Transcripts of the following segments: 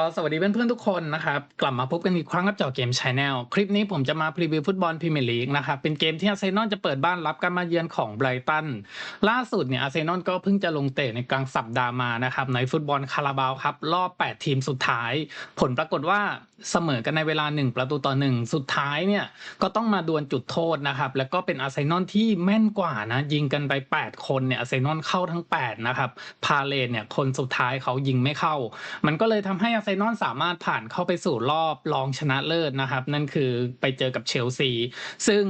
ก็สวัสดีเพื่อนๆทุกคนนะครับกลับมาพบกันอีกครั้งกับเจอเกมชาแนลคลิปนี้ผมจะมาพรีวิวฟุตบอลพรีเมียร์ลีกนะครับเป็นเกมที่อาร์เซนอลจะเปิดบ้านรับการมาเยือนของไบรตันล่าสุดเนี่ยอาร์เซนอลก็เพิ่งจะลงเตะในกลางสัปดาห์มานะครับในฟุตบอลคาราบาวครับรอบ 8 ทีมสุดท้าย ผลปรากฏว่าเสมอกันในเวลา 1 ประตูต่อ 1 สุดท้ายเนี่ยก็ต้องมาดวลจุดโทษนะครับแล้วก็เป็นอาร์เซนอลที่แม่นกว่านะยิงกันไป 8 คนเนี่ยอาร์เซนอลเข้าทั้ง8นะครับพาเลนเนี่ยคนสุดท้ายเขายิงไม่เข้า มันก็เลยทำให้อาร์เซนอนสามารถผ่านเข้าไปสู่รอบรองชนะเลิศนะครับ นั่นคือไปเจอกับเชลซี ซึ่ง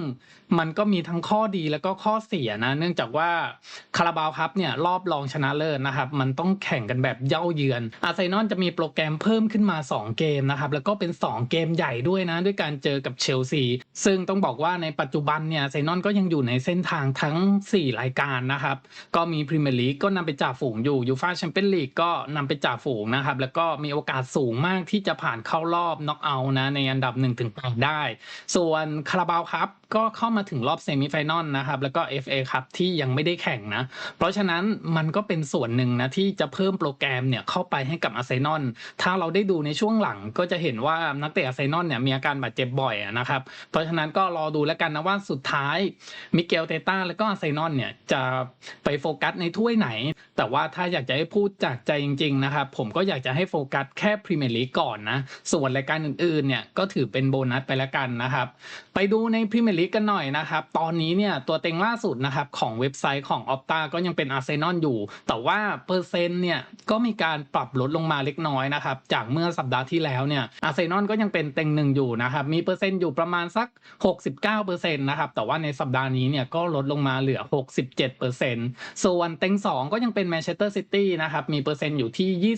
มันก็มีทั้งข้อดีแล้วก็ข้อเสียนะ เนื่องจากว่าคาราบาวครับเนี่ยรอบรองชนะเลิศนะครับ มันต้องแข่งกันแบบเย่าเยือน อาร์เซนอลจะมีโปรแกรมเพิ่มขึ้นมา 2 เกมนะครับ แล้วก็เป็น 2 เกมใหญ่ด้วยนะ ด้วยการเจอกับเชลซี ซึ่งต้องบอกว่าในปัจจุบันเนี่ยอาร์เซนอลก็ยังอยู่ในเส้นทางทั้ง 4 รายการนะครับ ก็มีพรีเมียร์ลีกก็นำไปจ่าฝูงอยู่ยูฟาแชมเปี้ยนลีกก็นำไปจ่าฝูงนะครับ แล้วก็มีโอกาสสูงมากที่จะผ่านเข้ารอบน็อกเอาท์นะในอันดับ1-8ได้ ส่วนคาราบาวครับ ก็เข้ามาถึงรอบเซมิไฟนอลนะครับ แล้วก็ FA ครับที่ยังไม่ได้แข่งนะ เพราะฉะนั้นมันก็เป็นส่วนหนึ่งนะที่จะเพิ่มโปรแกรมเนี่ยเข้าไปให้กับอาร์เซนอลถ้าเราได้ดูในช่วงหลังก็จะเห็นว่านักเตะอาร์เซนอลเนี่ยมีอาการบาดเจ็บบ่อยนะครับ เพราะฉะนั้นก็รอดูแล้วกันนะว่าสุดท้ายมิเกลเตต้าแล้วก็อาร์เซนอลเนี่ยจะไปโฟกัสในถ้วยไหน แต่ว่าถ้าอยากจะให้พูดจากใจจริงๆนะครับผมก็อยากจะให้โฟกัสแค่พรีเมียร์ลีกก่อนนะส่วนรายการอื่นๆเนี่ยก็ถือเป็นโบนัสไปแล้วกันนะครับไปดูในพรีเมียร์ลีกกันหน่อยนะครับ ตอนนี้เนี่ยตัวเต็งล่าสุดนะครับของเว็บไซต์ของออปตาก็ยังเป็นอาร์เซนอลอยู่ แต่ว่าเปอร์เซ็นต์เนี่ยก็มีการปรับลดลงมาเล็กน้อยนะครับ จากเมื่อสัปดาห์ที่แล้วเนี่ยอาร์เซนอลก็ยังเป็นเต็งหนึ่งอยู่นะครับ มีเปอร์เซ็นต์อยู่ประมาณสัก 69%นะครับ แต่ว่าในสัปดาห์นี้เนี่ยก็ลดลงมาเหลือ 67%ส่วนเต็ง 2 ก็ยังเป็นแมนเชสเตอร์ซิตี้นะครับ มีเปอร์เซ็นต์อยู่ที่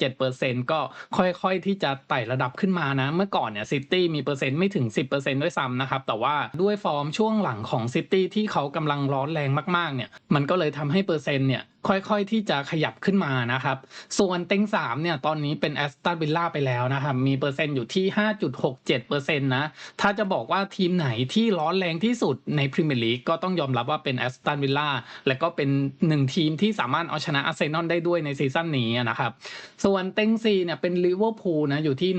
25.47%ก็ค่อยๆที่จะไต่ระดับขึ้นมานะ เมื่อก่อนเนี่ยซิตี้มีเปอร์เซ็นต์ไม่ถึง 10%ด้วยซ้ำนะครับแต่ว่าด้วยฟอร์มช่วงหลังของซิตี้ที่เขากำลังร้อนแรงมากๆเนี่ยมันก็เลยทำให้เปอร์เซ็นต์เนี่ย ค่อยๆที่จะขยับขึ้นมานะครับ ส่วนเต็ง3เนี่ยตอนนี้เป็นแอสตันวิลล่าไปแล้วนะครับ มีเปอร์เซ็นต์อยู่ที่ 5.67%นะ ถ้าจะบอกว่าทีมไหนที่ร้อนแรงที่สุดในพรีเมียร์ลีกก็ต้องยอมรับว่าเป็นแอสตันวิลล่าและก็เป็นหนึ่งทีมที่สามารถเอาชนะอาร์เซนอลได้ด้วยในซีซั่นนี้นะครับ ส่วนเต็ง4เนี่ยเป็นลิเวอร์พูลนะอยู่ที่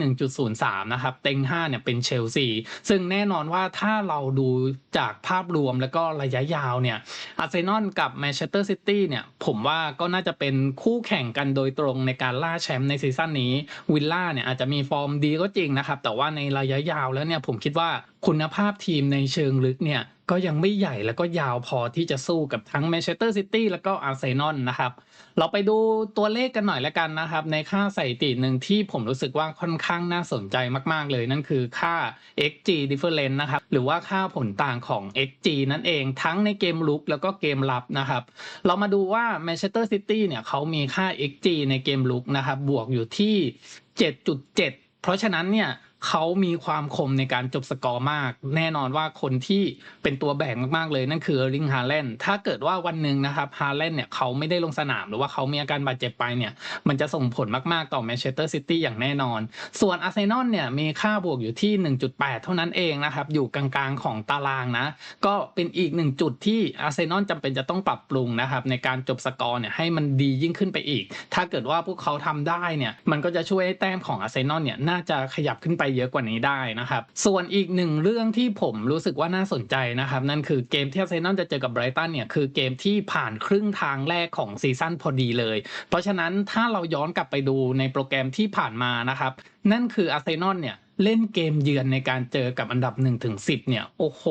1.03 นะครับ เต็ง5เนี่ยเป็นเชลซีซึ่งแน่นอนว่าถ้าเราดูจากภาพรวมแล้วก็ระยะยาวเนี่ยอาร์เซนอลกับแมนเชสเตอร์ซิตี้เนี่ยผมมว่าก็น่าจะเป็นคู่แข่งกันโดยตรงในการล่าแชมป์ในซีซั่นนี้วิลล่าเนี่ยอาจจะมีฟอร์มดีก็จริงนะครับ แต่ว่าในระยะยาวแล้วเนี่ยผมคิดว่าคุณภาพทีมในเชิงลึกเนี่ย ก็ยังไม่ใหญ่แล้วก็ยาวพอที่จะสู้กับทั้งแมนเชสเตอร์ซิตี้แล้วก็อาร์เซนอลนะครับ เราไปดูตัวเลขกันหน่อยแล้วกันนะครับ ในค่าสถิติหนึ่งที่ผมรู้สึกว่าค่อนข้างน่าสนใจมากๆเลยนั่นคือค่า xg difference นะครับ หรือว่าค่าผลต่างของ xg นั่นเองทั้งในเกมลุกแล้วก็เกมรับนะครับ เรามาดูว่าแมนเชสเตอร์ซิตี้เนี่ยเขามีค่า xg ในเกมลุกนะครับบวกอยู่ที่ 7.7 เพราะฉะนั้นเนี่ย เขามีความคมในการจบสกอร์มาก แน่นอนว่าคนที่เป็นตัวแบ่งมากๆเลยนั่นคือร์ลิงฮาแลนด์ถ้าเกิดว่าวันหนึ่งนะครับฮาแลนด์เนี่ยเขาไม่ได้ลงสนามหรือว่าเขามีอาการบาดเจ็บไปเนี่ย มันจะส่งผลมากๆต่อแมนเชสเตอร์ซิตี้อย่างแน่นอน ส่วนอาร์เซนอลเนี่ยมีค่าบวกอยู่ที่ 1.8 เท่านั้นเองนะครับ อยู่กลางๆของตารางนะ ก็เป็นอีกหนึ่งจุดที่อาร์เซนอลจำเป็นจะต้องปรับปรุงนะครับในการจบสกอร์เนี่ยให้มันดียิ่งขึ้นไปอีก ถ้าเกิดว่าพวกเขาทำได้เนี่ยมันก็จะช่วยให้แต้มของอาร์เซนอลเนี่ยน่าจะขยับขึ้นไปเยอะกว่านี้ได้นะครับ ส่วนอีกหนึ่งเรื่องที่ผมรู้สึกว่าน่าสนใจนะครับ นั่นคือเกมที่อาร์เซนอลจะเจอกับไบรตันเนี่ยคือเกมที่ผ่านครึ่งทางแรกของซีซั่นพอดีเลย เพราะฉะนั้นถ้าเราย้อนกลับไปดูในโปรแกรมที่ผ่านมานะครับ นั่นคืออาร์เซนอลเนี่ย เล่นเกมเยือนในการเจอกับอันดับ1ถึง10 เนี่ย โอ้โห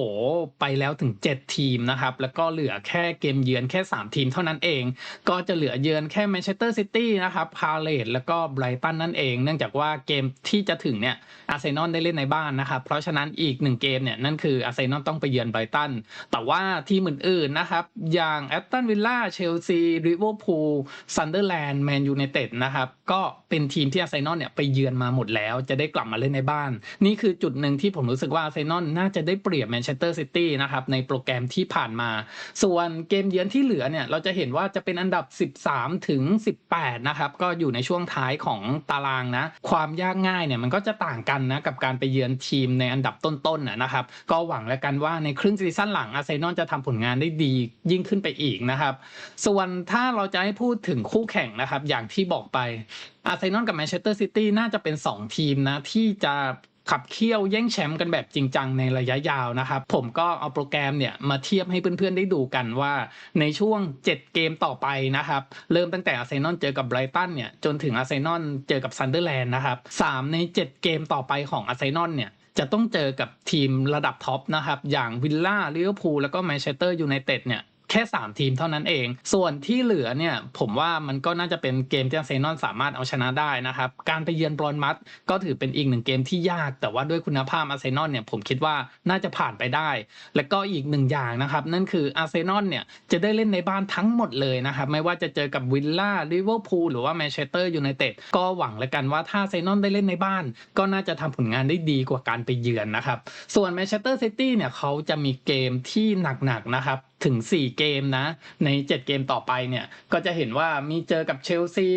ไปแล้วถึง 7 ทีมนะครับ แล้วก็เหลือแค่เกมเยือนแค่ 3 ทีมเท่านั้นเอง ก็จะเหลือเยือนแค่แมนเชสเตอร์ซิตี้นะครับ พาเลตแล้วก็ไบรตันนั่นเอง เนื่องจากว่าเกมที่จะถึงเนี่ย อาร์เซนอลได้เล่นในบ้านนะครับ เพราะฉะนั้นอีก 1 เกมเนี่ย นั่นคืออาร์เซนอลต้องไปเยือนไบรตัน แต่ว่าทีมอื่นๆนะครับ อย่างแอตตันวิลล่า เชลซีลิเวอร์พูล ซันเดอร์แลนด์ แมนยูไนเต็ดนะครับ ก็เป็นทีมที่อาร์เซนอลเนี่ยไปเยือนมาหมดแล้ว จะได้กลับมาเล่นในบ้านนี่คือจุดหนึ่งที่ผมรู้สึกว่าอาร์เซนอลน่าจะได้เปรียบแมนเชสเตอร์ซิตี้นะครับในโปรแกรมที่ผ่านมา ส่วนเกมเยือนที่เหลือเนี่ยเราจะเห็นว่าจะเป็นอันดับ 13 ถึง 18 นะครับ ก็อยู่ในช่วงท้ายของตารางนะ ความยากง่ายเนี่ยมันก็จะต่างกันนะกับการไปเยือนทีมในอันดับต้นๆนะครับ ก็หวังแล้วกันว่าในครึ่งซีซั่นหลังอาร์เซนอลจะทำผลงานได้ดียิ่งขึ้นไปอีกนะครับ ส่วนถ้าเราจะให้พูดถึงคู่แข่งนะครับ อย่างที่บอกไป อาร์เซนอลกับแมนเชสเตอร์ซิตี้น่าจะเป็น 2 ทีมนะ ที่จะขับเคี่ยวแย่งแชมป์กันแบบจริงจังในระยะยาวนะครับ ผมก็เอาโปรแกรมเนี่ยมาเทียบให้เพื่อนๆได้ดูกันว่าในช่วง 7 เกมต่อไปนะครับ เริ่มตั้งแต่อาร์เซนอลเจอกับไบรตันเนี่ยจนถึงอาร์เซนอลเจอกับซันเดอร์แลนด์นะครับสามใน 7 เกมต่อไปของอาร์เซนอลเนี่ยจะต้องเจอกับทีมระดับท็อปนะครับ อย่างวิลล่าลิเวอร์พูลแล้วก็แมนเชสเตอร์ยูไนเต็ดเนี่ย แค่ 3 ทีมเท่านั้นเอง ส่วนที่เหลือเนี่ยผมว่ามันก็น่าจะเป็นเกมที่อาร์เซนอลสามารถเอาชนะได้นะครับ การไปเยือนบรอนมัดก็ถือเป็นอีกหนึ่งเกมที่ยาก แต่ว่าด้วยคุณภาพอาร์เซนอลเนี่ยผมคิดว่าน่าจะผ่านไปได้ และก็อีกหนึ่งอย่างนะครับนั่นคืออาร์เซนอลเนี่ยจะได้เล่นในบ้านทั้งหมดเลยนะครับไม่ว่าจะเจอกับวิลล่าลิเวอร์พูลหรือว่าแมนเชสเตอร์ยูไนเต็ดก็หวังแล้วกันว่าถ้าอาร์เซนอลได้เล่นในบ้าน ก็น่าจะทำผลงานได้ดีกว่าการไปเยือนนะครับ ส่วนแมนเชสเตอร์ซิตี้เนี่ยเขาจะมีเกมที่หนักๆนะครับ ถึง 4 เกมนะ ใน 7 เกมต่อไปเนี่ย ก็จะเห็นว่ามีเจอกับเชลซี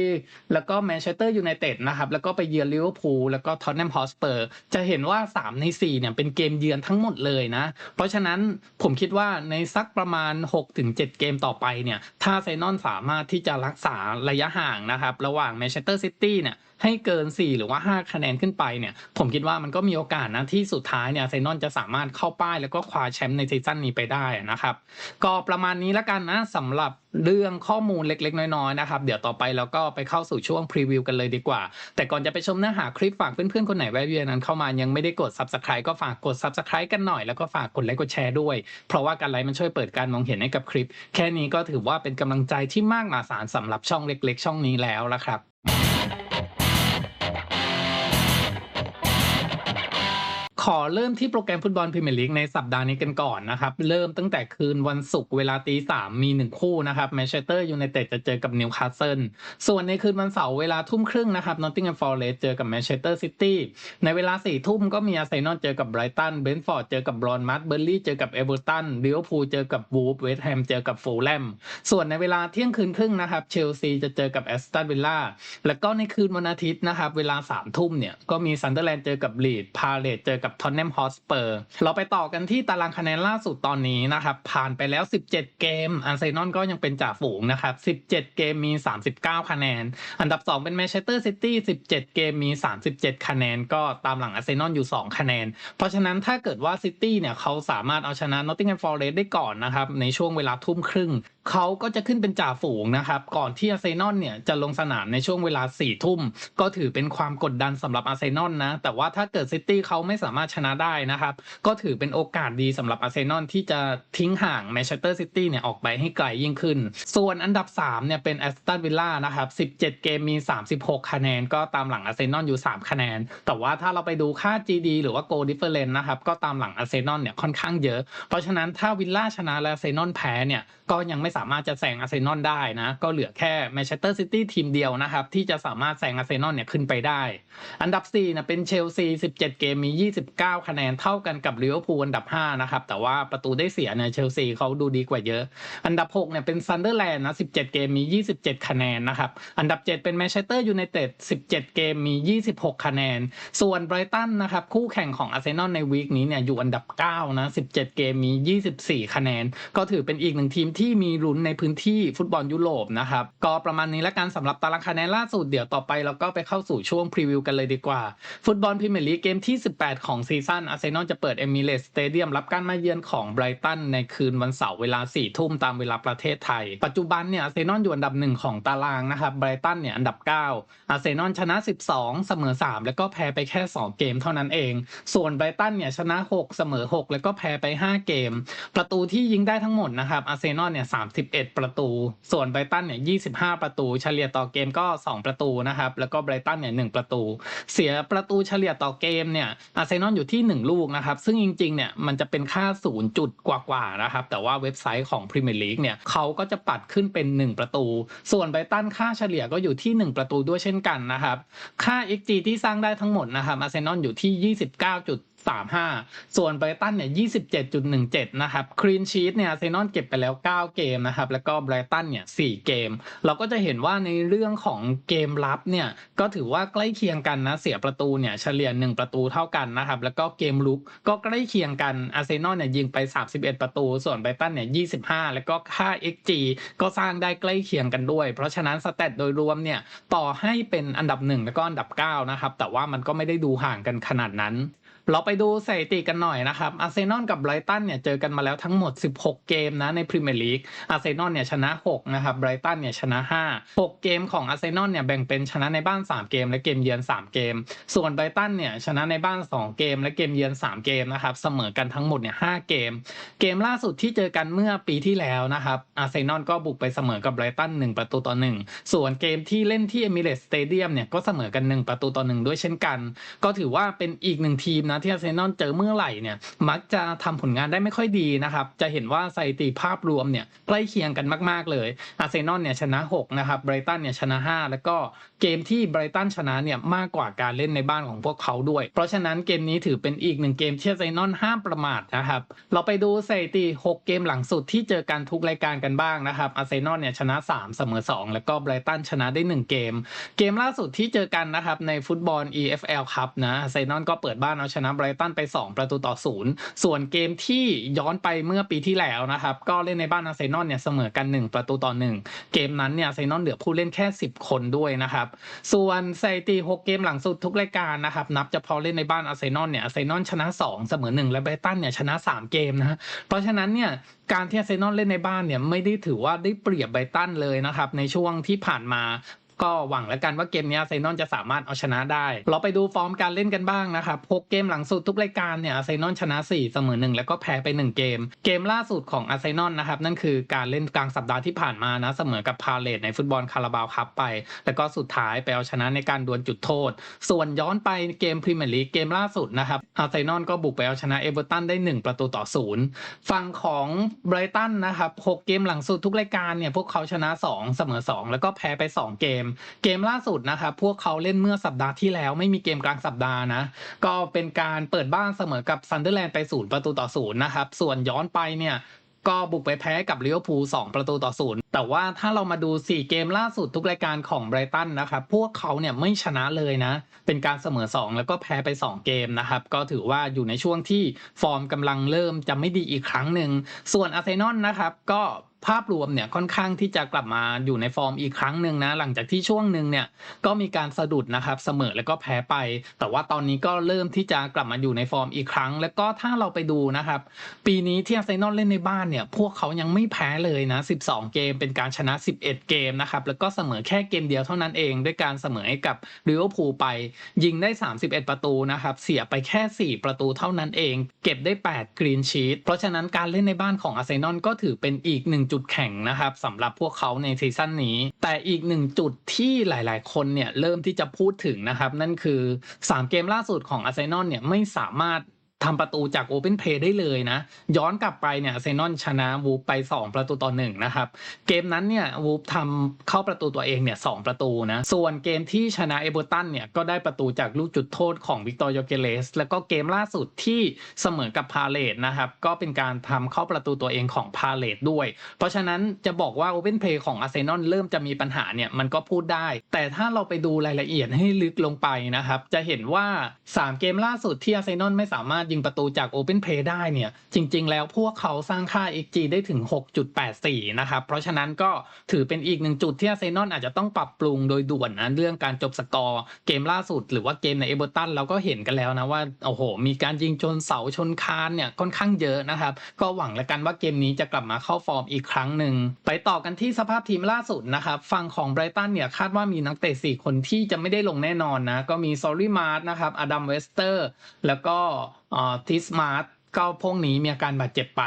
แล้วก็แมนเชสเตอร์ยูไนเต็ดนะครับ แล้วก็ไปเยือนลิเวอร์พูลแล้วก็ท็อตแนมฮอสเปอร์ จะเห็นว่า 3 ใน 4 เนี่ย เป็นเกมเยือนทั้งหมดเลยนะ เพราะฉะนั้นผมคิดว่าในสักประมาณ 6-7 เกมต่อไปเนี่ย ถ้าไซนอนสามารถที่จะรักษาระยะห่างนะครับ ระหว่างแมนเชสเตอร์ซิตี้เนี่ยให้เกิน 4 หรือว่า 5 คะแนนขึ้นไปเนี่ย ผมคิดว่ามันก็มีโอกาสนะที่สุดท้ายเนี่ยไซนอนจะสามารถเข้าป้ายแล้วก็คว้าแชมป์ในซีซั่นนี้ไปได้นะครับ ก็ประมาณนี้ล้วกันนะสำหรับเรื่องข้อมูลเล็กๆ น้อยๆนะครับ เดี๋ยวต่อไปเราก็ไปเข้าสู่ช่วงพรีวิวกันเลยดีกว่า แต่ก่อนจะไปชมเนื้อหาคลิปฝากเพื่อนๆ คนไหนแวะเวียนนั้นเข้ามายังไม่ได้กด subscribe ก็ฝากกด subscribe กันหน่อยแล้วก็ฝากกดไลค์กดแชร์ด้วย เพราะว่าการไลค์มันช่วยเปิดการมองเห็นให้กับคลิป แค่นี้ก็ถือว่าเป็นกำลังใจที่มากมหาศาลสำหรับช่องเล็ก ๆ ช่องนี้แล้วละครับ ขอเริ่มที่โปรแกรมฟุตบอลพรีเมียร์ลีกในสัปดาห์นี้กันก่อนนะครับ เริ่มตั้งแต่คืนวันศุกร์เวลาตีสามมีหนึ่งคู่นะครับแมนเชสเตอร์ยูไนเต็ดจะเจอกับนิวคาสเซิลส่วนในคืนวันเสาร์เวลาทุ่มครึ่งนะครับนอตติงแฮมฟอร์เรสเจอกับแมนเชสเตอร์ซิตี้ในเวลาสี่ทุ่มก็มีอาร์เซนอลเจอกับไบรตันเบนฟอร์ดเจอกับบรอนมัดเบอร์ลี่เจอกับเอเวอร์ตันลิเวอร์พูลเจอกับวูฟเวสต์แฮมเจอกับฟูลแลมส่วนในเวลาเที่ยงคืนครึ่งนะครับเชลซีจะเจอกับแอสตันวิลล่าแล้วก็ในคืนวันอาทิตย์นะครับเวลาสามทุ่มเนี่ยก็มีซันเดอร์แลนด์เจอกับลีดพาเลตเจอกับทอนแนมฮอสเปอร์ เราไปต่อกันที่ตารางคะแนนล่าสุดตอนนี้นะครับผ่านไปแล้ว 17 เกมอาร์เซนอลก็ยังเป็นจ่าฝูงนะครับ 17 เกมมี 39 คะแนน อันดับ 2 เป็นแมนเชสเตอร์ซิตี้17 เกมมี 37 คะแนน ก็ตามหลังอาร์เซนอลอยู่ 2 คะแนน เพราะฉะนั้นถ้าเกิดว่าซิตี้เนี่ยเขาสามารถเอาชนะนอตติงแฮมฟอร์เรสได้ก่อนนะครับในช่วงเวลาทุ่มครึ่ง เขาก็จะขึ้นเป็นจ่าฝูงนะครับ ก่อนที่อาร์เซนอลเนี่ยจะลงสนามในช่วงเวลา4ี่ทุ่ม ก็ถือเป็นความกดดันสำหรับอาร์เซนอลนะ แต่ว่าถ้าเกิดซิตี้เขาไม่สามารถชนะได้นะครับ ก็ถือเป็นโอกาสดีสำหรับอาร์เซนอลที่จะทิ้งห่างแมนเชสเตอร์ซิตี้เนี่ยออกไปให้ไกลยิ่งขึ้น ส่วนอันดับ3เนี่ยเป็นแอสตันวิลล่านะครับ 17 เกมมี 36 คะแนน ก็ตามหลังอาร์เซนอลอยู่ 3 คะแนน แต่ว่าถ้าเราไปดูค่า GD หรือว่า Goal Difference นะครับ ก็ตามหลังอาร์เซนอลเนี่ยค่อนข้างเยอะ เพราะฉะนั้นถ้าวิลล่าชนะและอาร์เซนอลแพ้เนี่ย ก็ยังไม่สามารถจะแซงอาร์เซนอลได้นะ ก็เหลือแค่แมนเชสเตอร์ซิตี้ทีมเดียวนะครับ ที่จะสามารถแซงอาร์เซนอลเนี่ยขึ้นไปได้ อันดับ4นะเป็นเชลซี 17 เกมมี 29 คะแนนเท่ากันกับลิเวอร์พูลอันดับ 5 นะครับ แต่ว่าประตูได้เสียเนี่ยเชลซีเขาดูดีกว่าเยอะ อันดับ6เนี่ยเป็นซันเดอร์แลนด์นะ 17 เกมมี 27 คะแนนนะครับ อันดับ 7 เป็นแมนเชสเตอร์ยูไนเต็ด 17 เกมมี 26 คะแนน ส่วนไบรตันนะครับคู่แข่งของอาร์เซนอลในวีคนี้เนี่ยอยู่อันดับ9นะ 17 เกมมี 24 คะแนน ก็ถือเป็นอีกหนึ่งทีมที่มีลุ้นในพื้นที่ฟุตบอลยุโรปนะครับก็ประมาณนี้ละกันสำหรับตารางคะแนนล่าสุดเดี๋ยวต่อไปเราก็ไปเข้าสู่ช่วงพรีวิวกันเลยดีกว่า ฟุตบอลพรีเมียร์ลีกเกมที่ 18 ของซีซั่นอาร์เซนอลจะเปิดเอมิเรตสเตเดียมรับการมาเยือนของไบรตันในคืนวันเสาร์เวลา 4 ทุ่มตามเวลาประเทศไทย ปัจจุบันเนี่ยอาร์เซนอลอยู่อันดับหนึ่งของตารางนะครับไบรตันเนี่ยอันดับ 9 อาร์เซนอลชนะ 12 เสมอ 3 แล้วก็แพ้ไปแค่ 2 เกมเท่านั้นเอง ส่วนไบรตันเนี่ยชนะ 6 เสมอ 6 แล้วก็แพ้ไป 5 เกม ประตูที่ยิงได้ทั้งหมดนะครับอาร์เซนอลเนี่ย31 ประตู ส่วนไบรตันเนี่ย25 ประตู เฉลี่ยต่อเกมก็ 2 ประตูนะครับ แล้วก็ไบรตันเนี่ย1ประตู เสียประตูเฉลี่ยต่อเกมเนี่ยอาร์เซนอลอยู่ที่ 1 ลูกนะครับ ซึ่งจริงๆเนี่ยมันจะเป็นค่า 0 จุดกว่าๆนะครับ แต่ว่าเว็บไซต์ของพรีเมียร์ลีกเนี่ยเขาก็จะปัดขึ้นเป็น 1 ประตู ส่วนไบรตันค่าเฉลี่ยก็อยู่ที่ 1 ประตูด้วยเช่นกันนะครับ ค่า XG ที่สร้างได้ทั้งหมดนะครับอาร์เซนอลอยู่ที่ 29. 35 ส่วนไบรตันเนี่ย27.17 นะครับคลีนชีตเนี่ยเซนอลเก็บไปแล้ว 9 เกมนะครับ แล้วก็ไบรตันเนี่ย 4 เกม เราก็จะเห็นว่าในเรื่องของเกมรับเนี่ยก็ถือว่าใกล้เคียงกันนะเสียประตูเนี่ยเฉลี่ย 1 ประตูเท่ากันนะครับ แล้วก็เกมลุกก็ใกล้เคียงกันอาร์เซนอลเนี่ยยิงไป 31 ประตู ส่วนไบรตันเนี่ย25 แล้วก็ค่า XG ก็สร้างได้ใกล้เคียงกันด้วย เพราะฉะนั้นสแตทโดยรวมเนี่ยต่อให้เป็นอันดับ 1 แล้วก็อันดับ9นะครับแต่ว่ามันก็ไม่ได้ดูห่างกันขนาดนั้น เราไปดูสถิติกันหน่อยนะครับ อาร์เซนอลกับไบรตันเนี่ยเจอกันมาแล้วทั้งหมด 16 เกมนะในพรีเมียร์ลีก อาร์เซนอลเนี่ยชนะ 6 นะครับ ไบรตันเนี่ยชนะ 5 6 เกมของอาร์เซนอลเนี่ยแบ่งเป็นชนะในบ้าน 3 เกม และเกมเยือน 3 เกม ส่วนไบรตันเนี่ยชนะในบ้าน 2 เกม และเกมเยือน 3 เกมนะครับเสมอกันทั้งหมดเนี่ย 5 เกม เกมล่าสุดที่เจอกันเมื่อปีที่แล้วนะครับ อาร์เซนอลก็บุกไปเสมอกับไบรตัน 1 ประตูต่อ 1 ส่วนเกมที่เล่นที่เอมิเรตสเตเดียมเนี่ยก็เสมอกัน 1 ประตูต่อ 1 ด้วยเช่นกัน ก็ถือว่าเป็นอีกหนึ่งทีมนะที่อาร์เซนอลเจอเมื่อไหร่เนี่ยมักจะทำผลงานได้ไม่ค่อยดีนะครับจะเห็นว่าสถิติภาพรวมเนี่ยใกล้เคียงกันมาก ๆ เลยอาร์เซนอลเนี่ยชนะ6นะครับไบรตันเนี่ยชนะ 5 แล้วก็เกมที่ไบรตันชนะเนี่ยมากกว่าการเล่นในบ้านของพวกเขาด้วย เพราะฉะนั้นเกมนี้ถือเป็นอีกหนึ่งเกมที่อาร์เซนอลห้ามประมาทนะครับเราไปดูสถิติ 6 เกมหลังสุดที่เจอกันทุกรายการกันบ้างนะครับอาร์เซนอลเนี่ยชนะ 3 เสมอ 2 แล้วก็ไบรตันชนะได้ 1 เกม เกมล่าสุดที่เจอกันนะครับในฟุตบอล EFL ครับนะอาร์เซนอลก็เปิดบ้านเอาชนะไบรตันไป 2 ประตูต่อ0ส่วนเกมที่ย้อนไปเมื่อปีที่แล้วนะครับก็เล่นในบ้านอาร์เซนอลเนี่ยเสมอกัน 1 ประตูต่อ 1 เกมนั้นเนี่ยอาร์เซนอลเหลือผู้เล่นแค่ 10 คนด้วยนะครับส่วนสถิติ6เกมหลังสุดทุกรายการนะครับนับเฉพาะเล่นในบ้านอาร์เซนอลเนี่ยอาร์เซนอลชนะ 2 เสมอ 1 และไบรตันเนี่ยชนะ 3 เกมนะฮะเพราะฉะนั้นเนี่ยการที่อาร์เซนอลเล่นในบ้านเนี่ยไม่ได้ถือว่าได้เปรียบไบรตันเลยนะครับในช่วงที่ผ่านมา ก็หวังแล้วกันว่าเกมนี้อาร์เซนอลจะสามารถเอาชนะได้ เราไปดูฟอร์มการเล่นกันบ้างนะครับ6เกมหลังสุดทุกรายการเนี่ยอาร์เซนอลชนะ 4 เสมอ 1 แล้วก็แพ้ไป 1 เกม เกมล่าสุดของอาร์เซนอลนะครับนั่นคือการเล่นกลางสัปดาห์ที่ผ่านมานะเสมอกับพาเลตในฟุตบอลคาราบาวคัพไป แล้วก็สุดท้ายไปเอาชนะในการดวลจุดโทษ ส่วนย้อนไปเกมพรีเมียร์ลีกเกมล่าสุดนะครับอาร์เซนอลก็บุกไปเอาชนะเอเวอร์ตันได้ 1 ประตูต่อศูนย์ฝั่งของไบรตันนะครับ6เกมหลังสุดทุกรายการเนี่ยพวกเขาชนะ 2 เสมอ 2 แล้วก็แพ้ไป 2 เกมเกมล่าสุดนะครับพวกเขาเล่นเมื่อสัปดาห์ที่แล้วไม่มีเกมกลางสัปดาห์นะ ก็เป็นการเปิดบ้านเสมอกับซันเดอร์แลนด์ไปศูนย์ประตูต่อศูนย์นะครับส่วนย้อนไปเนี่ยก็บุกไปแพ้กับลิเวอร์พูล2ประตูต่อศูนย์แต่ว่าถ้าเรามาดู 4 เกมล่าสุดทุกรายการของไบรตันนะครับ พวกเขาเนี่ยไม่ชนะเลยนะ เป็นการเสมอ 2 แล้วก็แพ้ไป 2 เกมนะครับ ก็ถือว่าอยู่ในช่วงที่ฟอร์มกำลังเริ่มจะไม่ดีอีกครั้งหนึ่ง ส่วนอาร์เซนอลนะครับก็ ภาพรวมเนี่ยค่อนข้างที่จะกลับมาอยู่ในฟอร์มอีกครั้งหนึ่งนะหลังจากที่ช่วงหนึ่งเนี่ยก็มีการสะดุดนะครับเสมอแล้วก็แพ้ไป แต่ว่าตอนนี้ก็เริ่มที่จะกลับมาอยู่ในฟอร์มอีกครั้ง แล้วก็ถ้าเราไปดูนะครับ ปีนี้ที่อาร์เซนอลเล่นในบ้านเนี่ยพวกเขายังไม่แพ้เลยนะ 12 เกมเป็นการชนะ 11 เกมนะครับแล้วก็เสมอแค่เกมเดียวเท่านั้นเองด้วยการเสมอให้กับลิเวอร์พูลไปยิงได้ 31 ประตูนะครับเสียไปแค่ 4 ประตูเท่านั้นเอง เก็บได้ 8 กรีนชีตเพราะฉะนั้นการเล่นในบ้านของอาร์เซนอลก็ถือเป็นอีกหนึ่งจุุดแข็งนะครับสำหรับพวกเขาในซีซั่นนี้ แต่อีกหนึ่งจุดที่หลาย ๆ คนเนี่ยเริ่มที่จะพูดถึงนะครับ นั่นคือ 3 เกมล่าสุดของอาร์เซนอลเนี่ยไม่สามารถ ทำประตูจากโอเ n นเพย์ได้เลยนะ ย้อนกลับไปเนี่ยเซนอลชนะวูฟไป 2 ประตูต่อ1นะครับ เกมนั้นเนี่ยวูฟทำเข้าประตูตัวเองเนี่ยสประตูนะ ส่วนเกมที่ชนะเอเบอร์ตันเนี่ยก็ได้ประตูจากลูกจุดโทษของวิกตอร์ยเกเลส แล้วก็เกมล่าสุดที่เสมอกับพาเลตนะครับ ก็เป็นการทำเข้าประตูตัวเองของพาเลตด้วย เพราะฉะนั้นจะบอกว่าโอเ n นเพย์ของอาร์เซนอลเริ่มจะมีปัญหาเนี่ยมันก็พูดได้ แต่ถ้าเราไปดูรายละเอียดให้ลึกลงไปนะครับจะเห็นว่า 3 เกมล่าสุดที่อาร์เซนอลไม่สามารถยิงประตูจาก Open Play ได้เนี่ย จริง ๆ แล้วพวกเขาสร้างค่า XG ได้ถึง 6.84 นะครับ เพราะฉะนั้นก็ถือเป็นอีกหนึ่งจุดที่อาร์เซนอลอาจจะต้องปรับปรุงโดยด่วนนะเรื่องการจบสกอร์เกมล่าสุด หรือว่าเกมในเอเบอร์ตันเราก็เห็นกันแล้วนะว่าโอ้โห มีการยิงชนเสาชนคานเนี่ยค่อนข้างเยอะนะครับ ก็หวังแล้วกันว่าเกมนี้จะกลับมาเข้าฟอร์มอีกครั้งหนึ่งไปต่อกันที่สภาพทีมล่าสุดนะครับฝั่งของไบรตันเนี่ยคาดว่ามีนักเตะ4คนที่จะไม่ได้ลงแน่นอนนะก็มีซอรี่มาร์นะครับอดัมเวสเตอร์ แล้วก็ทิสมาร์ทก็พวกนี้มีอาการบาดเจ็บไป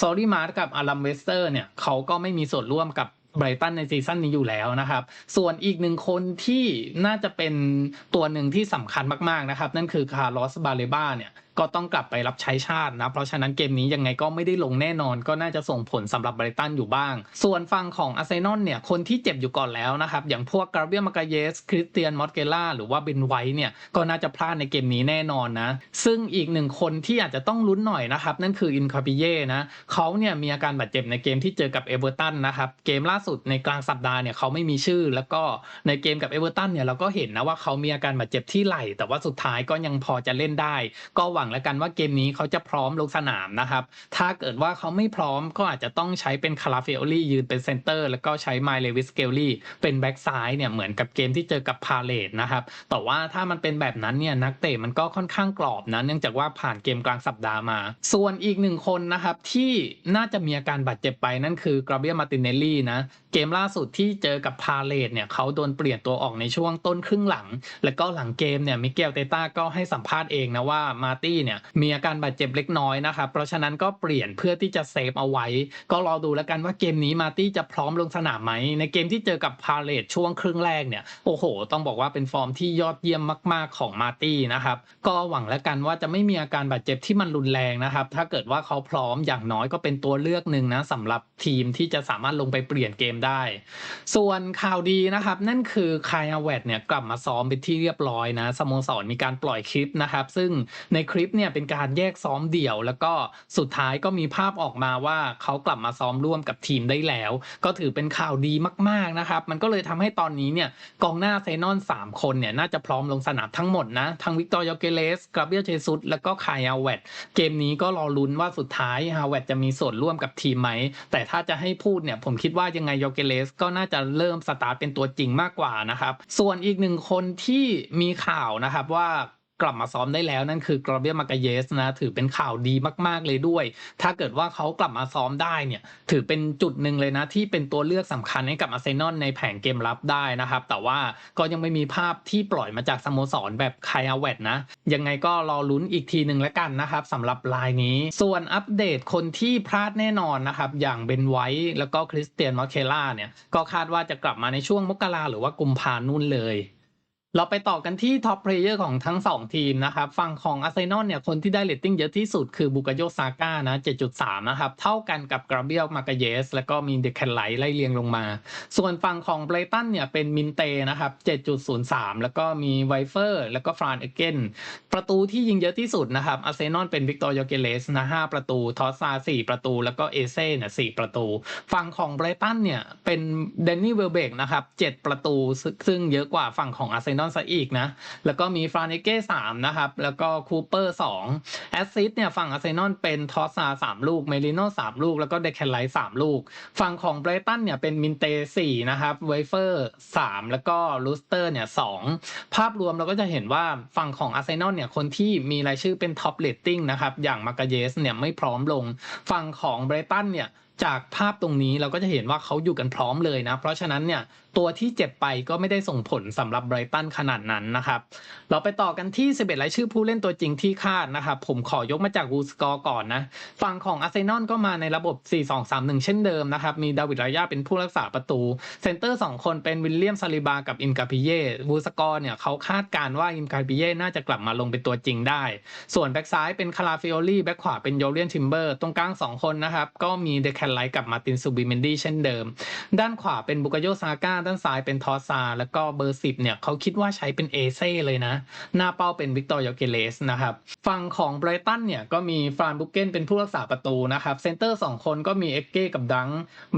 ซอรี่มาร์กับอารัมเวสเตอร์เนี่ยเขาก็ไม่มีส่วนร่วมกับไบรตันในซีซั่นนี้อยู่แล้วนะครับ ส่วนอีกหนึ่งคนที่น่าจะเป็นตัวหนึ่งที่สำคัญมากๆนะครับ นั่นคือคาร์ลอสบาเลบ้าเนี่ยก็ต้องกลับไปรับใช้ชาตินะ เพราะฉะนั้นเกมนี้ยังไงก็ไม่ได้ลงแน่นอน ก็น่าจะส่งผลสำหรับไบรตันอยู่บ้าง ส่วนฝั่งของอาร์เซนอลเนี่ยคนที่เจ็บอยู่ก่อนแล้วนะครับอย่างพวกกราเบียมากาเยส คริสเตียนมอสเกล่าหรือว่าเบนไวท์เนี่ยก็น่าจะพลาดในเกมนี้แน่นอนนะ ซึ่งอีกหนึ่งคนที่อาจจะต้องลุ้นหน่อยนะครับนั่นคืออินคาปิเย่นะเขาเนี่ยมีอาการบาดเจ็บในเกมที่เจอกับเอเวอร์ตันนะครับเกมล่าสุดในกลางสัปดาห์เนี่ยเขาไม่มีชื่อ แล้วก็ในเกมกับเอเวอร์ตันเนี่ยเราก็เห็นนะว่าเขามีอาการบาดเจ็บที่ไหล่แต่ว่าสุดท้ายก็ยังพอจะเล่นได้ ก็หวังแล้วกันว่าเกมนี้เขาจะพร้อมลงสนามนะครับ ถ้าเกิดว่าเขาไม่พร้อมก็อาจจะต้องใช้เป็นคาราเฟโอลี่ยืนเป็นเซนเตอร์แล้วก็ใช้ไมเลวิสเกลลี่เป็นแบ็กซ้ายเนี่ยเหมือนกับเกมที่เจอกับพาเลตนะครับแต่ว่าถ้ามันเป็นแบบนั้นเนี่ยนักเตะมันก็ค่อนข้างกรอบนะเนื่องจากว่าผ่านเกมกลางสัปดาห์มา ส่วนอีกหนึ่งคนนะครับที่น่าจะมีอาการบาดเจ็บไปนั่นคือกราเบียมาตินเนลลี่นะ เกมล่าสุดที่เจอกับพาเลตเนี่ยเขาโดนเปลี่ยนตัวออกในช่วงต้นครึ่งหลัง แล้วก็หลังเกมเนี่ยมิเกลเตต้าก็ให้สัมภาษณ์เองนะว่ามาร์ตี้เนี่ยมีอาการบาดเจ็บเล็กน้อยนะครับเพราะฉะนั้นก็เปลี่ยนเพื่อที่จะเซฟเอาไว้ ก็รอดูแล้วกันว่าเกมนี้มาร์ตี้จะพร้อมลงสนามไหมในเกมที่เจอกับพาเลตช่วงครึ่งแรกเนี่ยโอ้โห ต้องบอกว่าเป็นฟอร์มที่ยอดเยี่ยมมาก ๆของมาร์ตี้นะครับก็หวังแล้วกันว่าจะไม่มีอาการบาดเจ็บที่มันรุนแรงนะครับถ้าเกิดว่าเขาพร้อมอย่างน้อยก็เป็นตัวเลือกหนึ่งนะสำหรับทีมที่จะสามารถลงไปเปลี่ยนเกมได้ ส่วนข่าวดีนะครับ นั่นคือคายอาเวตเนี่ยกลับมาซ้อมเป็นที่เรียบร้อยนะสโมสรมีการปล่อยคลิปนะครับ ซึ่งในคลิปเนี่ยเป็นการแยกซ้อมเดี่ยว แล้วก็สุดท้ายก็มีภาพออกมาว่าเขากลับมาซ้อมร่วมกับทีมได้แล้ว ก็ถือเป็นข่าวดีมากๆนะครับ มันก็เลยทำให้ตอนนี้เนี่ยกองหน้าเซนอน 3 คนเนี่ยน่าจะพร้อมลงสนามทั้งหมดนะทั้งวิกตอร์ยอเกเลสกราเบียเชซุสแล้วก็คายอาเวตเกมนี้ก็รอลุ้นว่าสุดท้ายฮาวเวตจะมีส่วนร่วมกับทีมไหมแต่ถ้าจะให้พูดเนี่ยผมคิดว่ายังไงยอเกเลสก็น่าจะเริ่มสตาร์ทเป็นตัวจริงมากกว่านะครับ ส่วนอีกหนึ่งคนที่มีข่าวนะครับว่า กลับมาซ้อมได้แล้วนั่นคือกราเบียมากาเยสนะถือเป็นข่าวดีมาก ๆ เลยด้วย ถ้าเกิดว่าเขากลับมาซ้อมได้เนี่ยถือเป็นจุดหนึ่งเลยนะที่เป็นตัวเลือกสำคัญให้กับอาร์เซนอลในแผงเกมรับได้นะครับ แต่ว่าก็ยังไม่มีภาพที่ปล่อยมาจากสโมสรแบบไคอาเวตนะ ยังไงก็รอลุ้นอีกทีหนึ่งแล้วกันนะครับสำหรับลายนี้ ส่วนอัปเดตคนที่พลาดแน่นอนนะครับอย่างเบนไวท์แล้วก็คริสเตียนมอสเคล่าเนี่ยก็คาดว่าจะกลับมาในช่วงมกราหรือว่ากุมภานุ่นเลย เราไปต่อกันที่ท็อปเพลเยอร์ของทั้ง 2 ทีมนะครับ ฝั่งของอาร์เซนอลเนี่ย คนที่ได้เรตติ้งเยอะที่สุดคือบุกโยซาก้านะ 7.3 นะครับ เท่ากันกับกราเบียลมาเกเยส แล้วก็มีเดคแคนไลท์ไล่เรียงลงมา ส่วนฝั่งของไบรตันเนี่ย เป็นมินเตนะครับ 7.03 แล้วก็มีไวเฟอร์ แล้วก็ฟรานเอเกน ประตูที่ยิงเยอะที่สุดนะครับ อาร์เซนอลเป็นวิกตอร์ยอเกเลสนะ5ประตู ทอสซา 4 ประตู แล้วก็เอเซ่เนี่ย4ประตู ฝั่งของไบรตันเนี่ย เป็นเดนนี่เวลเบกนะครับ 7 ประตู ซึ่งซึ่งเยอะกว่าฝั่งของอาร์เซนอลซะอีกนะ แล้วก็มีฟรานเนเก้สามนะครับ แล้วก็คูเปอร์สองแอสซิสเนี่ยฝั่งอาร์เซนอลเป็นทอสซาสามลูกเมลิโน่สามลูก แล้วก็เดคแคนไลท์สามลูก ฝั่งของไบรตันเนี่ยเป็นมินเตสี่นะครับไวเฟอร์สามแล้วก็ลูสเตอร์เนี่ยสองภาพรวมเราก็จะเห็นว่าฝั่งของอาร์เซนอลเนี่ยคนที่มีรายชื่อเป็นท็อปเรตติ้งนะครับอย่างมากาเยสเนี่ยไม่พร้อมลง ฝั่งของไบรตันเนี่ยจากภาพตรงนี้เราก็จะเห็นว่าเขาอยู่กันพร้อมเลยนะ เพราะฉะนั้นเนี่ย ตัวที่เจ็บไปก็ไม่ได้ส่งผลสำหรับไบรตันขนาดนั้นนะครับ เราไปต่อกันที่ 11 รายชื่อผู้เล่นตัวจริงที่คาดนะครับ ผมขอยกมาจากวูสกอร์ก่อนนะฝั่งของอาร์เซนอลก็มาในระบบ 4-2-3-1 เช่นเดิมนะครับ มีดาวิดรายาเป็นผู้รักษาประตู เซนเตอร์ 2 คนเป็นวิลเลียมซาลิบากับอินกาปิเย่วูสกอร์เนี่ยเขาคาดการว่าอินกาปิเย่น่าจะกลับมาลงเป็นตัวจริงได้ ส่วนแบ็กซ้ายเป็นคาราฟิโอลี่แบ็กขวาเป็นโยเลียนทิมเบอร์ตรงกลาง 2 คนนะครับก็มีเดคแคนไลท์กับมาตินซูบิเมนดี้เช่นเดิม ด้านขวาเป็นบุกโยซาก้าด้านซ้ายเป็นทอสซาแล้วก็เบอร์สิบเนี่ยเขาคิดว่าใช้เป็นเอเซ่เลยนะ หน้าเป้าเป็นวิกตอร์ยอเกเลสนะครับฝั่งของไบรตันเนี่ยก็มีฟรานบุกเกนเป็นผู้รักษาประตูนะครับเซนเตอร์2คนก็มีเอ็กเก้กับดัง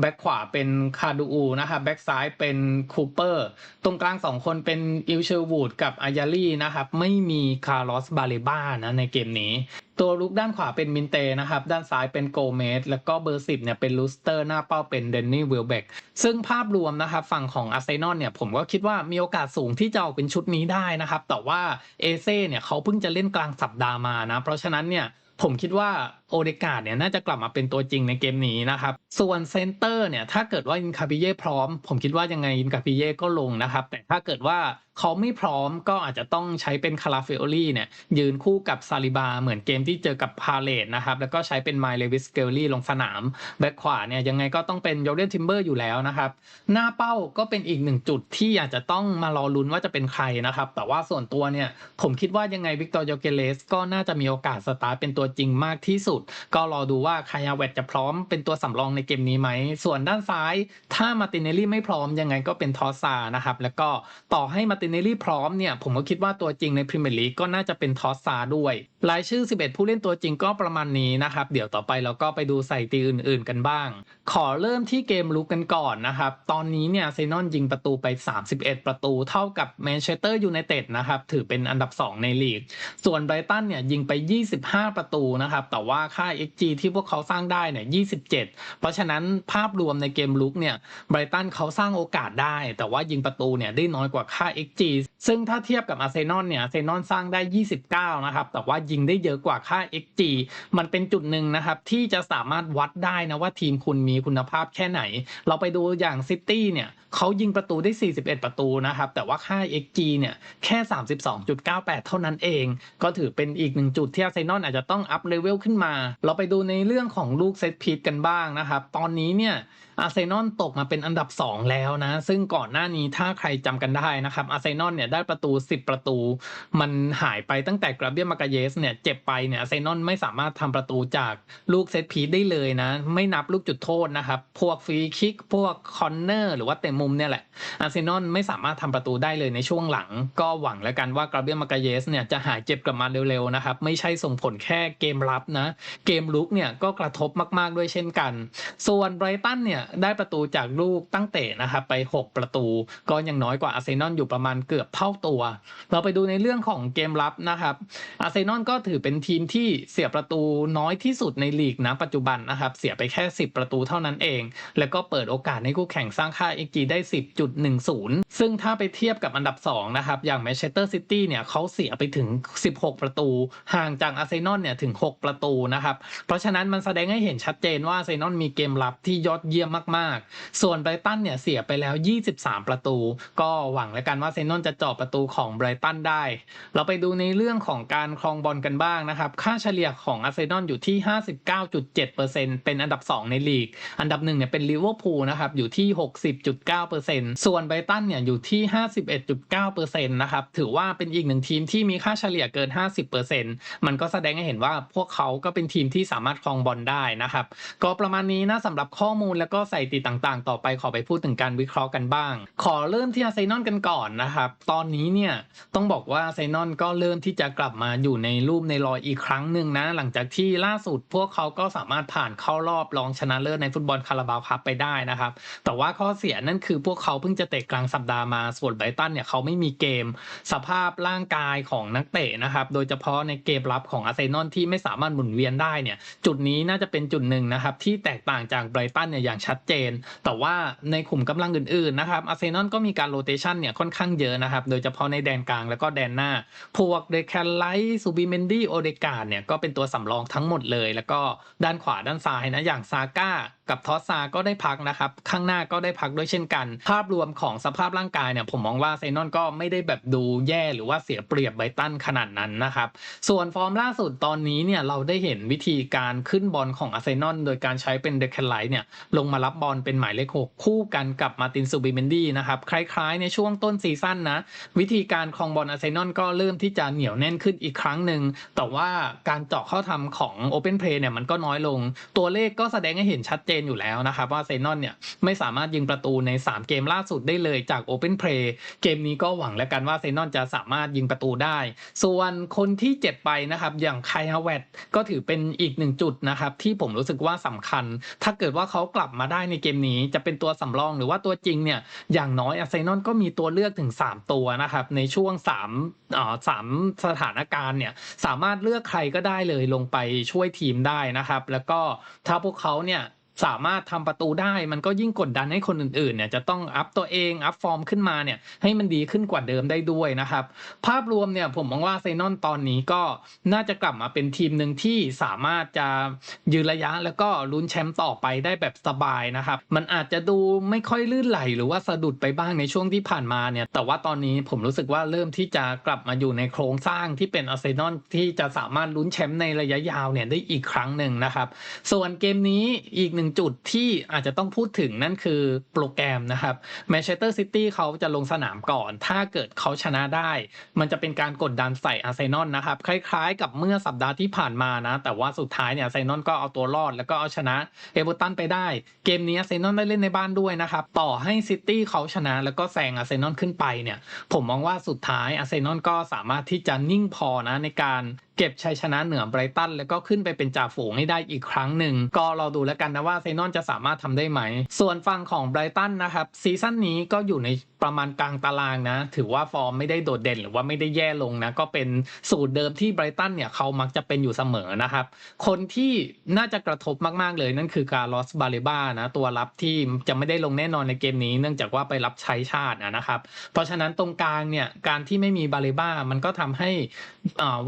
แบ็กขวาเป็นคาดูอูนะครับแบ็กซ้ายเป็นคูเปอร์ตรงกลาง2คนเป็นอิลเชอร์วูดกับอายาลี่นะครับไม่มีคาร์ลอสบาเลบ้านะในเกมนี้ ตัวลุกด้านขวาเป็นมินเตนะครับ ด้านซ้ายเป็นโกเมสแล้วก็เบอร์สิบเนี่ยเป็นลูสเตอร์หน้าเป้าเป็นเดนนี่วิลเบกซึ่งภาพรวมนะครับฝั่งของอาร์เซนอลเนี่ยผมก็คิดว่ามีโอกาสสูงที่จะออกเป็นชุดนี้ได้นะครับ แต่ว่าเอเซ่เนี่ยเขาเพิ่งจะเล่นกลางสัปดาห์มานะ เพราะฉะนั้นเนี่ยผมคิดว่าโอเดกาดเนี่ยน่าจะกลับมาเป็นตัวจริงในเกมนี้นะครับ ส่วนเซนเตอร์เนี่ยถ้าเกิดว่าอินคาปิเย่พร้อม ผมคิดว่ายังไงอินคาปิเย่ก็ลงนะครับ แต่ถ้าเกิดว่าเขาไม่พร้อมก็อาจจะต้องใช้เป็นคาราเฟโอลี่เนี่ยยืนคู่กับซาลิบาเหมือนเกมที่เจอกับพาเลตนะครับแล้วก็ใช้เป็นไมล์เลวิสเกลลี่ลงสนามแบ็คขวาเนี่ยยังไงก็ต้องเป็นโยเดนทิมเบอร์อยู่แล้วนะครับ หน้าเป้าก็เป็นอีกหนึ่งจุดที่อาจจะต้องมารอลุ้นว่าจะเป็นใครนะครับ แต่ว่าส่วนตัวเนี่ยผมคิดว่ายังไงวิกตอร์โยเกเลสก็น่าจะมีโอกาสสตาร์เป็นตัวจริงมากที่สุดก็รอดูว่าคายาเวตจะพร้อมเป็นตัวสำรองในเกมนี้ไหม ส่วนด้านซ้าย ถ้ามาตินเนลลี่ไม่พร้อมยังไงก็เป็นทอสซานะครับแล้วก็ต่อให้มาตินเนลลี่พร้อมเนี่ยผมก็คิดว่าตัวจริงในพรีเมียร์ลีกก็น่าจะเป็นทอสซาด้วย รายชื่อ 11 ผู้เล่นตัวจริงก็ประมาณนี้นะครับ เดี๋ยวต่อไปเราก็ไปดูใส่ตีอื่น ๆ กันบ้าง ขอเริ่มที่เกมลุกกันก่อนนะครับ ตอนนี้เนี่ยเซนอนยิงประตูไป 31 ประตูเท่ากับแมนเชสเตอร์ยูไนเต็ดนะครับ ถือเป็นอันดับ 2 ในลีก ส่วนไบรตันเนี่ยยิงไป 25 ประตูนะครับ แต่ว่าค่า XG ที่พวกเขาสร้างได้เนี่ย 27 เพราะฉะนั้นภาพรวมในเกมลุกเนี่ยไบรตันเขาสร้างโอกาสได้ แต่ว่ายิงประตูเนี่ยได้น้อยกว่าค่า XG ซึ่งถ้าเทียบกับอาร์เซนอลเนี่ยอาร์เซนอลสร้างได้ 29 นะครับ แต่ว่ายิงได้เยอะกว่าค่า XG มันเป็นจุดหนึ่งนะครับ ที่จะสามารถวัดได้นะว่าทีมคุณมีคุณภาพแค่ไหน เราไปดูอย่างซิตี้เนี่ยเขายิงประตูได้ 41 ประตูนะครับ แต่ว่าค่า XG เนี่ยแค่ 32.98 เท่านั้นเอง ก็ถือเป็นอีกหนึ่งจุดที่อาร์เซนอลอาจจะต้องอัพเลเวลขึ้นมา เราไปดูในเรื่องของลูกเซตพีทกันบ้างนะครับ ตอนนี้เนี่ยอาร์เซนอลตกมาเป็นอันดับ 2 แล้วนะ ซึ่งก่อนหน้านี้ถ้าใครจำกันได้นะครับอาร์เซนอลเนี่ยได้ประตู 10 ประตู มันหายไปตั้งแต่กราเบียมากาเยสเนี่ยเจ็บไปเนี่ยเซนอลไม่สามารถทำประตูจากลูกเซตพีได้เลยนะ ไม่นับลูกจุดโทษนะครับ พวกฟรีคิก พวกคอนเนอร์หรือว่าเตะมุมเนี่ยแหละอาร์เซนอลไม่สามารถทำประตูได้เลยในช่วงหลัง ก็หวังแล้วกันว่ากราเบียมากาเยสเนี่ยจะหายเจ็บกลับมาเร็วๆนะครับ ไม่ใช่ส่งผลแค่เกมรับนะ เกมลุกเนี่ยก็กระทบมากๆด้วยเช่นกัน ส่วนไบรตันเนี่ยได้ประตูจากลูกตั้งเตะนะครับไป 6 ประตู ก็ยังน้อยกว่าอาร์เซนอลอยู่ประมาณเกือบเท่าตัว เราไปดูในเรื่องของเกมรับนะครับอาร์เซนอลก็ถือเป็นทีมที่เสียประตูน้อยที่สุดในลีกนะปัจจุบันนะครับ เสียไปแค่ 10 ประตูเท่านั้นเอง แล้วก็เปิดโอกาสให้คู่แข่งสร้างค่า XG ได้ 10.10 ซึ่งถ้าไปเทียบกับอันดับ 2 นะครับ อย่างแมนเชสเตอร์ซิตี้เนี่ยเขาเสียไปถึง 16 ประตู ห่างจากอาร์เซนอลเนี่ยถึง 6 ประตูนะครับ เพราะฉะนั้นมันแสดงให้เห็นชัดเจนว่าอาร์เซนอลมีเกมรับที่ยอดเยี่ยมมากๆ ส่วนไบรตันเนี่ยเสียไปแล้ว 23 ประตู ก็หวังแล้วกันว่าอาร์เซนอลจะเจาะประตูของไบรตันได้ เราไปดูในเรื่องของการครองบอลกันบ้างนะครับ ค่าเฉลี่ยของอาร์เซนอลอยู่ที่ 59.7%เป็นอันดับ 2 ในลีก อันดับหนึ่งเนี่ยเป็นลิเวอร์พูลนะครับอยู่ที่ 60.9%ส่วนไบตันเนี่ยอยู่ที่ 51.9%นะครับถือว่าเป็นอีกหนึ่งทีมที่มีค่าเฉลี่ยเกิน 50%มันก็แสดงให้เห็นว่าพวกเขาก็เป็นทีมที่สามารถครองบอลได้นะครับก็ประมาณนี้นะสำหรับข้อมูลแล้วก็ใส่ติต่างๆ ต่อไปขอไปพูดถึงการวิเคราะห์กันบ้าง ขอเริ่มที่อาร์เซนอลกันก่อนนะครับตอนนี้เนี่ยต้องบอกว่าอาร์เซนอลก็เริ่มที่จะกลับมาอยู่ในรูปในรอยอีกครั้งหนึ่งนะ หลังจากที่ล่าสุดพวกเขาก็สามารถผ่านเข้ารอบรองชนะเลิศในฟุตบอลคาราบาวคัพไปได้นะครับ แต่ว่าข้อเสียนั่นคือพวกเขาเพิ่งจะเตะกลางสัปดาห์มาส่วนไบรตันเนี่ยเขาไม่มีเกมสภาพร่างกายของนักเตะนะครับโดยเฉพาะในเกมรับของอาร์เซนอลที่ไม่สามารถหมุนเวียนได้เนี่ยจุดนี้น่าจะเป็นจุดหนึ่งนะครับที่แตกต่างจากไบรตันเนี่ยอย่างชัดเจน แต่ว่าในขุมกำลังอื่นๆนะครับอาร์เซนอลก็มีการโรเตชันเนี่ยค่อนข้างเยอะนะครับโดยเฉพาะในแดนกลางแล้วก็แดนหน้า พวกเดคแคนไลท์ซูบิเมนดี้โอเดกาเนี่ยก็เป็นตัวสำรองทั้งหมดเลย แล้วก็ด้านขวาด้านซ้ายนะอย่างซาก้ากับทอสซาก็ได้พักนะครับ ข้างหน้าก็ได้พักด้วยเช่นกัน ภาพรวมของสภาพร่างกายเนี่ยผมมองว่าเซนอนก็ไม่ได้แบบดูแย่หรือว่าเสียเปรียบไบตันขนาดนั้นนะครับ ส่วนฟอร์มล่าสุดตอนนี้เนี่ยเราได้เห็นวิธีการขึ้นบอลของอาร์เซนอลโดยการใช้เป็นเดคแคนไลท์เนี่ยลงมารับบอลเป็นหมายเลขหกคู่กันกับมาตินซูบิเมนดี้นะครับคล้ายๆ ในช่วงต้นซีซั่นนะวิธีการครองบอลอาร์เซนอลก็เริ่มที่จะเหนียวแน่นขึ้นอีกครั้งหนึ่งแต่ว่าการเจาะเข้าทำของ Open Play เนี่ยมันก็น้อยลง ตัวเลขก็แสดงให้เห็นชัดเจนอยู่แล้วนะครับว่าเซนอนเนี่ยไม่สามารถยิงประตูใน 3 เกมล่าสุดได้เลยจาก Open Play เกมนี้ก็หวังแล้วกันว่าเซนอนจะสามารถยิงประตูได้ ส่วนคนที่เจ็บไปนะครับอย่างไคฮาวเวตก็ถือเป็นอีกหนึ่งจุดนะครับที่ผมรู้สึกว่าสำคัญ ถ้าเกิดว่าเขากลับมาได้ในเกมนี้จะเป็นตัวสำรองหรือว่าตัวจริงเนี่ยอย่างน้อยอาร์เซนอลก็มีตัวเลือกถึง 3 ตัวนะครับในช่วง3อ่าสามสถานการณ์เนี่ยสามารถเลือกใครก็ได้เลยลงไปช่วยทีมได้นะครับ แล้วก็ถ้าพวกเขาเนี่ย สามารถทำประตูได้ มันก็ยิ่งกดดันให้คนอื่นๆเนี่ยจะต้องอัพตัวเองอัพฟอร์มขึ้นมาเนี่ยให้มันดีขึ้นกว่าเดิมได้ด้วยนะครับ ภาพรวมเนี่ยผมมองว่าเซนอลตอนนี้ก็น่าจะกลับมาเป็นทีมหนึ่งที่สามารถจะยืนระยะแล้วก็ลุ้นแชมป์ต่อไปได้แบบสบายนะครับ มันอาจจะดูไม่ค่อยลื่นไหลหรือว่าสะดุดไปบ้างในช่วงที่ผ่านมาเนี่ยแต่ว่าตอนนี้ผมรู้สึกว่าเริ่มที่จะกลับมาอยู่ในโครงสร้างที่เป็นอาร์เซนอลที่จะสามารถลุ้นแชมป์ในระยะยาวเนี่ยได้อีกครั้งหนึ่งนะครับ ส่วนเกมนี้อีกหนึ่งึ่งจุดที่อาจจะต้องพูดถึงนั่นคือโปรแกรมนะครับแมนเชสเตอร์ซิตี้เขาจะลงสนามก่อน ถ้าเกิดเขาชนะได้ มันจะเป็นการกดดันใส่อาร์เซนอลนะครับ คล้ายๆ กับเมื่อสัปดาห์ที่ผ่านมานะ แต่ว่าสุดท้ายเนี่ยอาร์เซนอลก็เอาตัวรอด แล้วก็เอาชนะเอเวอร์ตันไปได้ เกมนี้อาร์เซนอลได้เล่นในบ้านด้วยนะครับ ต่อให้ซิตี้เขาชนะแล้วก็แซงอาร์เซนอลขึ้นไปเนี่ย ผมมองว่าสุดท้ายอาร์เซนอลก็สามารถที่จะนิ่งพอนะในการเก็บชัยชนะเหนือไบรตันแล้วก็ขึ้นไปเป็นจ่าฝูงให้ได้อีกครั้งหนึ่ง ก็รอดูแล้วกันนะว่าเซนอนจะสามารถทำได้ไหม ส่วนฝั่งของไบรตันนะครับซีซั่นนี้ก็อยู่ใน ประมาณกลางตารางนะ ถือว่าฟอร์มไม่ได้โดดเด่นหรือว่าไม่ได้แย่ลงนะ ก็เป็นสูตรเดิมที่ไบรตันเนี่ยเขามักจะเป็นอยู่เสมอนะครับ คนที่น่าจะกระทบมาก ๆ เลยนั่นคือการลอสบาเลบ้านะ ตัวรับที่จะไม่ได้ลงแน่นอนในเกมนี้ เนื่องจากว่าไปรับใช้ชาตินะครับ เพราะฉะนั้นตรงกลางเนี่ยการที่ไม่มีบาเลบ้ามันก็ทำให้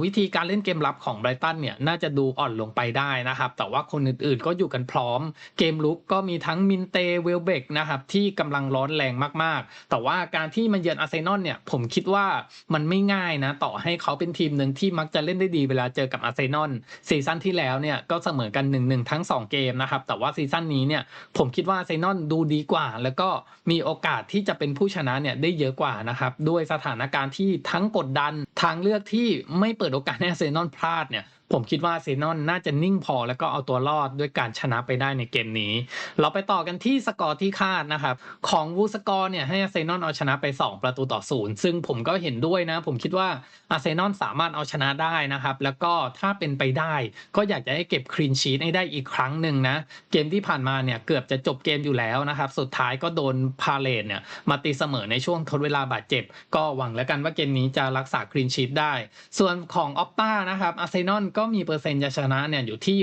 วิธีการเล่นเกมรับของไบรตันเนี่ยน่าจะดูอ่อนลงไปได้นะครับ แต่ว่าคนอื่นๆก็อยู่กันพร้อม เกมลุกก็มีทั้งมินเตเวลเบกนะครับที่กำลังร้อนแรงมากๆ แต่ว่าการที่มันเยือนอาร์เซนอลเนี่ยผมคิดว่ามันไม่ง่ายนะ ต่อให้เขาเป็นทีมหนึ่งที่มักจะเล่นได้ดีเวลาเจอกับอาร์เซนอลซีซั่นที่แล้วเนี่ยก็เสมอกัน1นหนึ่งทั้ง 2 เกมนะครับ แต่ว่าซีซั่นนี้เนี่ยผมคิดว่าอาร์เซนอลดูดีกว่า แล้วก็มีโอกาสที่จะเป็นผู้ชนะเนี่ยได้เยอะกว่านะครับด้วยสถานการณ์ที่ทั้งกดดันทางเลือกที่ไม่เปิดโอกาสให้อาร์เซนอลพลาดเนี่ยผมคิดว่าเซนอลน่าจะนิ่งพอแล้วก็เอาตัวรอดด้วยการชนะไปได้ในเกมนี้ เราไปต่อกันที่สกอร์ที่คาดนะครับ ของวูสกอร์เนี่ยให้อาเซนอลเอาชนะไป 2 ประตูต่อศูนย์ซึ่งผมก็เห็นด้วยนะ ผมคิดว่าอาเซนอลสามารถเอาชนะได้นะครับ แล้วก็ถ้าเป็นไปได้ ก็อยากจะให้เก็บคลีนชีตให้ได้อีกครั้งหนึ่งนะ เกมที่ผ่านมาเนี่ยเกือบจะจบเกมอยู่แล้วนะครับ สุดท้ายก็โดนพาเลตเนี่ยมาตีเสมอในช่วงทดเวลาบาดเจ็บ ก็หวังแล้วกันว่าเกมนี้จะรักษาคลีนชีตได้ ส่วนของออปต้านะครับอาเซนอลก็มีเปอร์เซ็นต์จะชนะเนี่ยอยู่ที่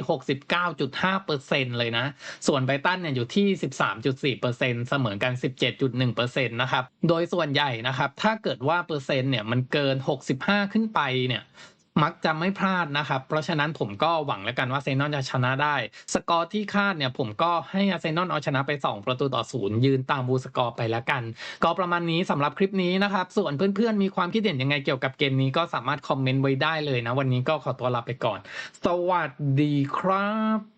69.5%เลยนะ ส่วนไบตันเนี่ยอยู่ที่ 13.4%เสมอกัน 17.1%นะครับ โดยส่วนใหญ่นะครับ ถ้าเกิดว่าเปอร์เซ็นต์เนี่ยมันเกิน 65 ขึ้นไปเนี่ย มักจะไม่พลาดนะครับ เพราะฉะนั้นผมก็หวังแล้วกันว่าเซนอนจะชนะได้ สกอร์ที่คาดเนี่ยผมก็ให้อาเซนอนเอาชนะไป 2 ประตูต่อศูนย์ยืนตามบูสกอร์ไปแล้วกัน ก็ประมาณนี้สำหรับคลิปนี้นะครับ ส่วนเพื่อนๆ มีความคิดเห็นยังไงเกี่ยวกับเกมนี้ก็สามารถคอมเมนต์ไว้ได้เลยนะ วันนี้ก็ขอตัวลาไปก่อน สวัสดีครับ